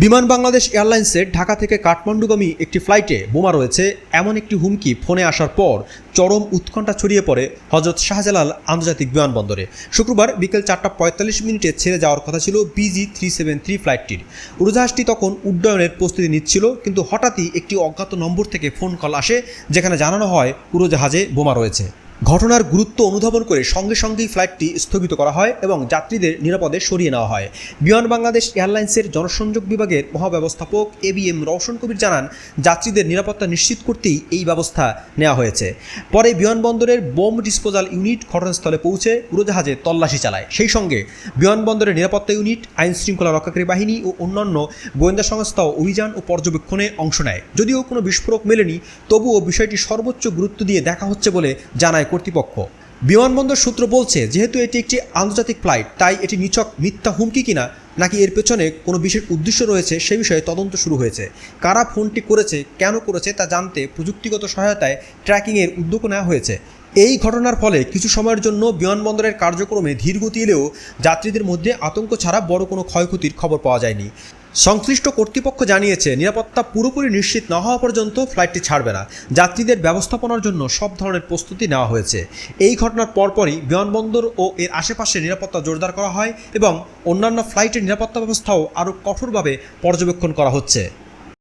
বিমান বাংলাদেশ এয়ারলাইন্সের ঢাকা থেকে কাঠমান্ডুগামী একটি ফ্লাইটে বোমা রয়েছে। এমন একটি হুমকি ফোনে আসার পর চরম উৎকণ্ঠা ছড়িয়ে পড়ে হজরত শাহজালাল আন্তর্জাতিক বিমানবন্দরে। শুক্রবার বিকেল চারটা পঁয়তাল্লিশ মিনিটে ছেড়ে যাওয়ার কথা ছিল বিজি থ্রি সেভেন থ্রি ফ্লাইটটির। উড়োজাহাজটি তখন উড্ডয়নের প্রস্তুতি নিচ্ছিল, কিন্তু হঠাৎই একটি অজ্ঞাত নম্বর থেকে ফোন কল আসে, যেখানে জানানো হয় উড়োজাহাজে বোমা রয়েছে। ঘটনার গুরুত্ব অনুধাবন করে সঙ্গে সঙ্গেই ফ্লাইটটি স্থগিত করা হয় এবং যাত্রীদের নিরাপদে সরিয়ে নেওয়া হয়। বিমান বাংলাদেশ এয়ারলাইন্সের জনসংযোগ বিভাগের মহাব্যবস্থাপক A B M Roshan Kabir জানান, যাত্রীদের নিরাপত্তা নিশ্চিত করতেই এই ব্যবস্থা নেওয়া হয়েছে। পরে বিমানবন্দরের বোম ডিসপোজাল ইউনিট ঘটনাস্থলে পৌঁছে উড়োজাহাজে তল্লাশি চালায়। সেই সঙ্গে বিমানবন্দরের নিরাপত্তা ইউনিট আইন শৃঙ্খলা রক্ষাকারী বাহিনী ও অন্যান্য গোয়েন্দা সংস্থাও অভিযান ও পর্যবেক্ষণে অংশ নেয়। যদিও কোনো বিস্ফোরক মেলেনি, তবুও বিষয়টি সর্বোচ্চ গুরুত্ব দিয়ে দেখা হচ্ছে বলে জানায় কর্তৃপক্ষ। বিমানবন্দর সূত্র বলছে, যেহেতু এটি একটি আন্তর্জাতিক ফ্লাইট, তাই এটি নিছক মিথ্যা হুমকি কিনা, নাকি এর পেছনে কোনো বিশেষ উদ্দেশ্য রয়েছে, সে বিষয়ে তদন্ত শুরু হয়েছে। কারা ফোনটি করেছে, কেন করেছে, তা জানতে প্রযুক্তিগত সহায়তায় ট্র্যাকিংয়ের উদ্যোগ নেওয়া হয়েছে। এই ঘটনার ফলে কিছু সময়ের জন্য বিমানবন্দরের কার্যক্রমে ধীরগতি এলেও যাত্রীদের মধ্যে আতঙ্ক ছাড়া বড় কোনো ক্ষয়ক্ষতির খবর পাওয়া যায়নি। সংশ্লিষ্ট কর্তৃপক্ষ জানিয়েছে, নিরাপত্তা পুরোপুরি নিশ্চিত না হওয়া পর্যন্ত ফ্লাইটটি ছাড়বে না। যাত্রীদের ব্যবস্থাপনার জন্য সব ধরনের প্রস্তুতি নেওয়া হয়েছে। এই ঘটনার পরপরই বিমানবন্দর ও এর আশেপাশে নিরাপত্তা জোরদার করা হয় এবং অন্যান্য ফ্লাইটের নিরাপত্তা ব্যবস্থাও আরও কঠোরভাবে পর্যবেক্ষণ করা হচ্ছে।